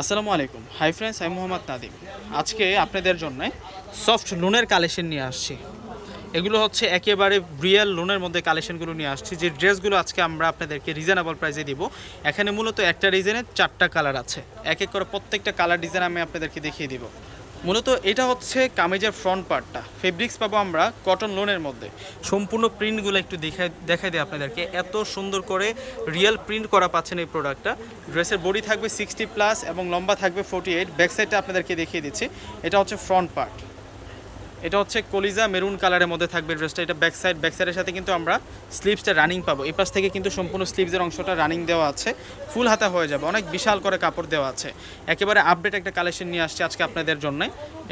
আসসালামু আলাইকুম। Hi friends আমি মোহাম্মদ নাদিম আজকে আপনাদের জন্য সফট লোনের কালেকশন নিয়ে আসছি। এগুলো হচ্ছে একেবারে রিয়েল লোনের মধ্যে কালেকশনগুলো নিয়ে আসছি। যে ড্রেসগুলো আজকে আমরা আপনাদেরকে রিজনেবল প্রাইসে দিব, এখানে মূলত একটা ডিজাইনের চারটা কালার আছে। এক এক করে প্রত্যেকটা কালার ডিজাইন আমি আপনাদেরকে দেখিয়ে দিব। মূলত এটা হচ্ছে কামিজের ফ্রন্ট পার্টটা ফেব্রিক্স পাবো আমরা কটন লোনের মধ্যে। সম্পূর্ণ প্রিন্টগুলো একটু দেখাই দেখাই দিই আপনাদেরকে। এত সুন্দর করে রিয়েল প্রিন্ট করা পাচ্ছেন এই প্রোডাক্টটা ড্রেসের বডি থাকবে সিক্সটি প্লাস এবং লম্বা থাকবে ফোর্টি এইট ব্যাকসাইডটা আপনাদেরকে দেখিয়ে দিচ্ছি। এটা হচ্ছে ফ্রন্ট পার্ট এটা হচ্ছে কলিজা মেরুন কালারের মধ্যে থাকবে ড্রেসটা। এটা ব্যাক সাইড ব্যাক সাইডের সাথে কিন্তু আমরা স্লিভসটা রানিং পাবো। এই পাশ থেকে কিন্তু সম্পূর্ণ স্লিভসের অংশটা রানিং দেওয়া আছে। ফুল হাতা হয়ে যাবে। অনেক বিশাল করে কাপড় দেওয়া আছে। একেবারে আপডেট একটা কালেকশন নিয়ে আসছে আজকে আপনাদের জন্য।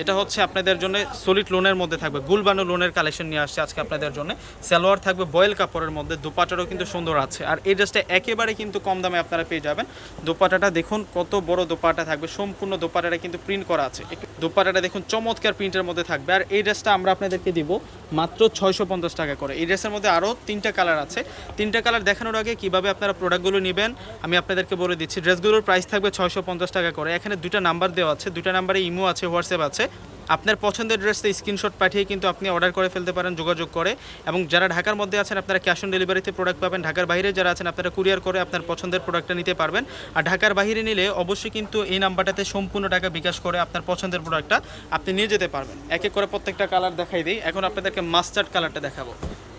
এটা হচ্ছে আপনাদের জন্য সলিড লোনের মধ্যে থাকবে। গুলবানো লোনের কালেকশন নিয়ে আসছে আজকে আপনাদের জন্য। সালোয়ার থাকবে বয়েল কাপড়ের মধ্যে। দুপাটারও কিন্তু সুন্দর আছে। আর এই ড্রেসটা একেবারে কিন্তু কম দামে আপনারা পেয়ে যাবেন। দোপাটাটা দেখুন কত বড় দোপাটা থাকবে। সম্পূর্ণ দোপাটাটা কিন্তু প্রিন্ট করা আছে। দোপাটাটা দেখুন চমৎকার প্রিন্টের মধ্যে থাকবে। আর এই ড্রেসটা আমরা আপনাদেরকে দিব মাত্র ছয়শো পঞ্চাশ টাকা করে। এই ড্রেসের মধ্যে আরও তিনটা কালার আছে। তিনটা কালার দেখানোর আগে কীভাবে আপনারা প্রোডাক্টগুলো নেবেন, আমি আপনাদেরকে বলে দিচ্ছি। ড্রেসগুলোর প্রাইস থাকবে ছয়শো পঞ্চাশ টাকা করে। এখানে দুটা নাম্বার দেওয়া আছে। দুটা নাম্বারে ইমো আছে হোয়াটসঅ্যাপ আছে। আপনার পছন্দের ড্রেসটা স্ক্রিনশট পাঠিয়ে কিন্তু আপনি অর্ডার করে ফেলতে পারেন, যোগাযোগ করে। এবং যারা ঢাকার মধ্যে আছেন, আপনারা ক্যাশ অন ডেলিভারিতে প্রোডাক্ট পাবেন। ঢাকার বাইরে যারা আছেন, আপনারা কুরিয়ার করে আপনার পছন্দের প্রোডাক্টটা নিতে পারবেন। আর ঢাকার বাইরে নিলে অবশ্যই কিন্তু এই নাম্বারটাতে সম্পূর্ণ টাকা বিকাশ করে আপনার পছন্দের প্রোডাক্টটা আপনি নিয়ে যেতে পারবেন। এক এক করে প্রত্যেকটা কালার দেখাই দিই। এখন আপনাদেরকে মাস্টার্ড কালারটা দেখাবো।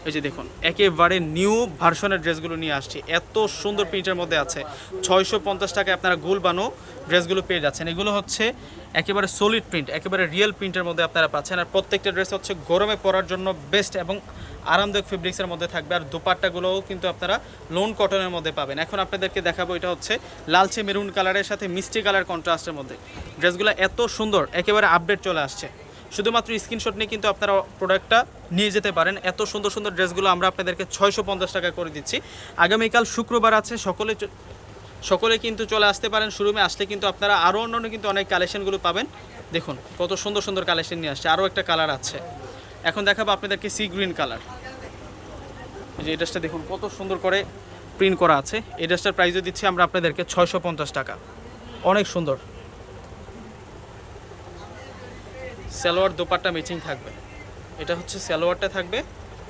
এই যে দেখুন, একেবারে নিউ ভার্সনের ড্রেসগুলো নিয়ে আসছি। এত সুন্দর প্রিন্টের মধ্যে আছে। ছয়শো পঞ্চাশ টাকায় আপনারা গোল বানো ড্রেসগুলো পেয়ে যাচ্ছেন। এগুলো হচ্ছে একেবারে সলিড প্রিন্ট একেবারে রিয়েল প্রিন্টের মধ্যে আপনারা পাচ্ছেন। আর প্রত্যেকটা ড্রেস হচ্ছে গরমে পরার জন্য বেস্ট এবং আরামদায়ক ফেব্রিক্সের মধ্যে থাকবে। আর দোপাট্টাগুলোও কিন্তু আপনারা লোন কটনের মধ্যে পাবেন। এখন আপনাদেরকে দেখাবো, এটা হচ্ছে লালচে মেরুন কালারের সাথে মিষ্টি কালার কন্ট্রাস্টের মধ্যে। ড্রেসগুলো এত সুন্দর, একেবারে আপডেট চলে আসছে। শুধুমাত্র স্ক্রিনশট নিয়ে কিন্তু আপনারা প্রোডাক্টটা নিয়ে যেতে পারেন। এত সুন্দর সুন্দর ড্রেসগুলো আমরা আপনাদেরকে ছয়শো পঞ্চাশ টাকা করে দিচ্ছি। আগামীকাল শুক্রবার আছে, সকলে সকলে কিন্তু চলে আসতে পারেন শোরুমে আসলে কিন্তু আপনারা আরও অন্যান্য কিন্তু অনেক কালেকশনগুলো পাবেন। দেখুন, কত সুন্দর সুন্দর কালেকশন নিয়ে আসছে। আরও একটা কালার আছে। এখন দেখাবো আপনাদেরকে সি গ্রিন কালার যে এই ড্রেসটা দেখুন, কত সুন্দর করে প্রিন্ট করা আছে। এই প্রাইসও দিচ্ছি আমরা আপনাদেরকে ছয়শো পঞ্চাশ টাকা। অনেক সুন্দর। সালোয়ার দোপাট্টা ম্যাচিং থাকবে। এটা হচ্ছে সালোয়ারটা থাকবে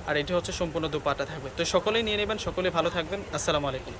আর এটা হচ্ছে সম্পূর্ণ দোপাট্টা থাকবে। তো সকলেই নিয়ে নেবেন, সকলেই ভালো থাকবেন। আসসালামু আলাইকুম।